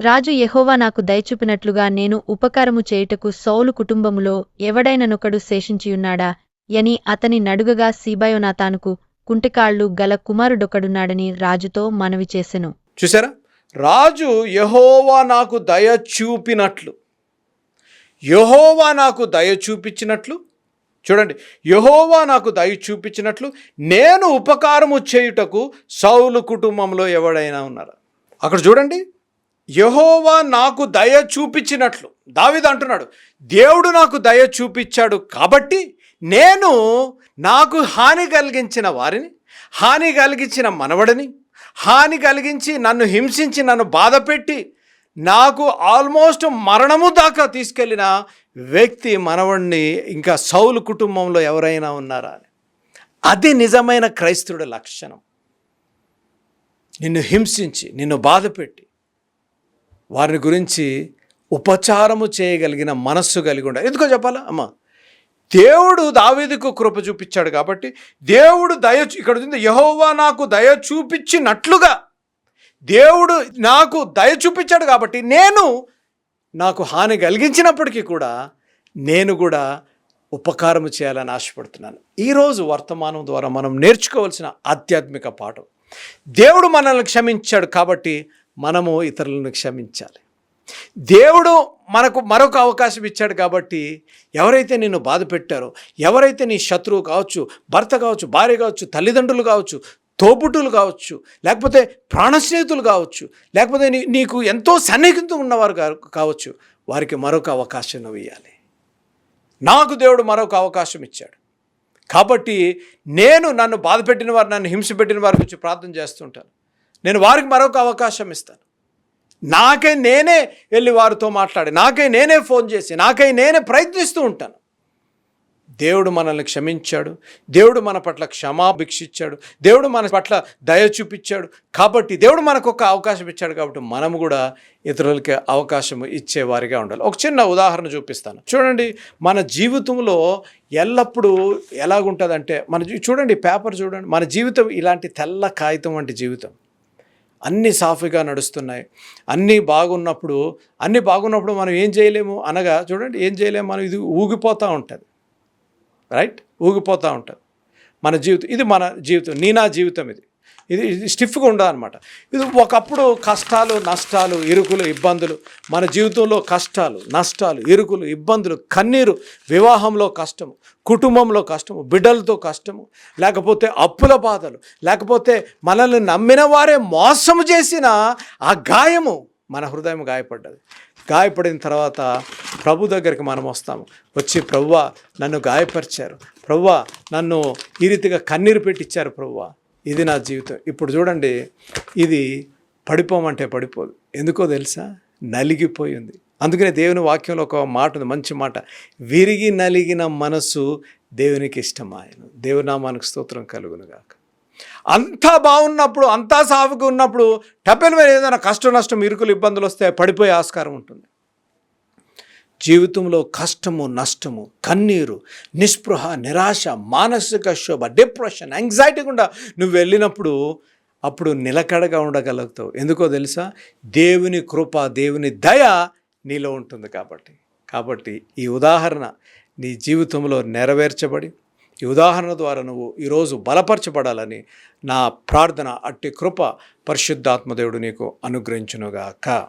రాజు యహోవా నాకు దయచూపినట్లుగా నేను ఉపకారము చేయుటకు సౌలు కుటుంబములో ఎవడైననొకడు శేషించియున్నాడా? యని అతని నడుగగా సీబాయోనాతానుకు కుంటికాళ్ళు గల కుమారుడొకడున్నాడని రాజుతో మనవి చేసెను. చూసారా రాజు యహోవా నాకు దయ చూపినట్లు యహోవా నాకు దయ చూపించినట్లు చూడండి యహోవా నాకు దయ చూపించినట్లు నేను ఉపకారము చేయుటకు సౌలు కుటుంబంలో ఎవడైనా ఉన్నారా అక్కడ చూడండి యహోవా నాకు దయ చూపించినట్లు. దావిద అంటున్నాడు దేవుడు నాకు దయ చూపించాడు కాబట్టి నేను నాకు హాని కలిగించిన వారిని హాని కలిగించిన మనవడిని హాని కలిగించి నన్ను హింసించి నన్ను బాధపెట్టి నాకు ఆల్మోస్ట్ మరణము దాకా తీసుకెళ్ళిన వ్యక్తి మనవడిని ఇంకా సౌలు కుటుంబంలో ఎవరైనా ఉన్నారా? అది నిజమైన క్రైస్తవుడి లక్షణం. నిన్ను హింసించి నిన్ను బాధపెట్టి వారిని గురించి ఉపచారము చేయగలిగిన మనస్సు కలిగి ఉండాలి. ఎందుకో చెప్పాలా? అమ్మ దేవుడు దావేదికు కృప చూపించాడు కాబట్టి దేవుడు దయ ఇక్కడ ఉంది యహోవా నాకు దయ చూపించినట్లుగా దేవుడు నాకు దయ చూపించాడు కాబట్టి నేను నాకు హాని కలిగించినప్పటికీ కూడా నేను కూడా ఉపకారం చేయాలని ఆశపడుతున్నాను. ఈరోజు వర్తమానం ద్వారా మనం నేర్చుకోవాల్సిన ఆధ్యాత్మిక పాఠం. దేవుడు మనల్ని క్షమించాడు కాబట్టి మనము ఇతరులను క్షమించాలి. దేవుడు మనకు మరొక అవకాశం ఇచ్చాడు కాబట్టి ఎవరైతే నిన్ను బాధ పెట్టారో ఎవరైతే నీ శత్రువు కావచ్చు భర్త కావచ్చు భార్య కావచ్చు తల్లిదండ్రులు కావచ్చు తోబుట్టులు కావచ్చు లేకపోతే ప్రాణ స్నేహితులు కావచ్చు లేకపోతే నీ నీకు ఎంతో సన్నిహితం ఉన్నవారు కా- కావచ్చు వారికి మరొక అవకాశం ఇవ్వాలి. నాకు దేవుడు మరొక అవకాశం ఇచ్చాడు. కాబట్టి నేను నన్ను బాధ పెట్టిన వారు నన్ను హింస పెట్టిన వారి గురించి ప్రార్థన చేస్తుంటాను నేను వారికి మరొక అవకాశం ఇస్తాను. నాకై నేనే వెళ్ళి వారితో మాట్లాడి నాకై నేనే ఫోన్ చేసి నాకై నేనే ప్రయత్నిస్తూ ఉంటాను. దేవుడు మనల్ని క్షమించాడు. దేవుడు మన పట్ల క్షమాభిక్షించాడు దేవుడు మన పట్ల దయ చూపించాడు. కాబట్టి దేవుడు మనకు ఒక అవకాశం ఇచ్చాడు కాబట్టి మనము కూడా ఇతరులకి అవకాశం ఇచ్చేవారిగా ఉండాలి. ఒక చిన్న ఉదాహరణ చూపిస్తాను. చూడండి మన జీవితంలో ఎల్లప్పుడూ ఎలాగుంటుందంటే మన చూడండి పేపర్ చూడండి మన జీవితం ఇలాంటి తెల్ల కాగితం వంటి జీవితం. అన్నీ సాఫీగా నడుస్తున్నాయి. అన్నీ బాగున్నప్పుడు అన్నీ బాగున్నప్పుడు మనం ఏం చేయలేము అనగా చూడండి ఏం చేయలేము మనం ఇది ఊగిపోతూ ఉంటుంది. రైట్ ఊగిపోతూ ఉంటుంది. మన జీవితం ఇది మన జీవితం నీ నా జీవితం ఇది. ఇది స్టిఫ్గా ఉండదన్నమాట ఇది ఒకప్పుడు కష్టాలు నష్టాలు ఇరుకులు ఇబ్బందులు మన జీవితంలో కష్టాలు నష్టాలు ఇరుకులు ఇబ్బందులు కన్నీరు వివాహంలో కష్టము కుటుంబంలో కష్టము బిడ్డలతో కష్టము లేకపోతే అప్పుల బాధలు లేకపోతే మనల్ని నమ్మిన వారే మోసము చేసిన ఆ గాయము మన హృదయం గాయపడ్డది. గాయపడిన తర్వాత ప్రభు దగ్గరికి మనం వస్తాము. వచ్చి ప్రవ్వ నన్ను గాయపరిచారు. ప్రవ్వ నన్ను ఈ రీతిగా కన్నీరు పెట్టించారు ప్రవ్వా. ఇది నా జీవితం. ఇప్పుడు చూడండి ఇది పడిపోమంటే పడిపోదు. ఎందుకో తెలుసా? నలిగిపోయి ఉంది అందుకనే దేవుని వాక్యంలో ఒక మాట ఉంది మంచి మాట. విరిగి నలిగిన మనసు దేవునికి ఇష్టమాయను. దేవుని నామానికి స్తోత్రం కలుగునుగాక. అంతా బాగున్నప్పుడు అంతా సాఫీగా ఉన్నప్పుడు టపెల్ మీద ఏదైనా కష్టం నష్టం ఇరుకులు ఇబ్బందులు వస్తే పడిపోయే ఆస్కారం ఉంటుంది. జీవితంలో కష్టము నష్టము కన్నీరు నిస్పృహ నిరాశ మానసిక శోభ డిప్రెషన్ యాంగ్జైటీ గుండా నువ్వు వెళ్ళినప్పుడు అప్పుడు నిలకడగా ఉండగలుగుతావు. ఎందుకో తెలుసా? దేవుని కృప దేవుని దయ నీలో ఉంటుంది కాబట్టి. కాబట్టి ఈ ఉదాహరణ నీ జీవితంలో నెరవేర్చబడి ఈ ఉదాహరణ ద్వారా నువ్వు ఈరోజు బలపరచబడాలని నా ప్రార్థన అట్టి కృప పరిశుద్ధాత్మదేవుడు నీకు అనుగ్రహించునుగాక.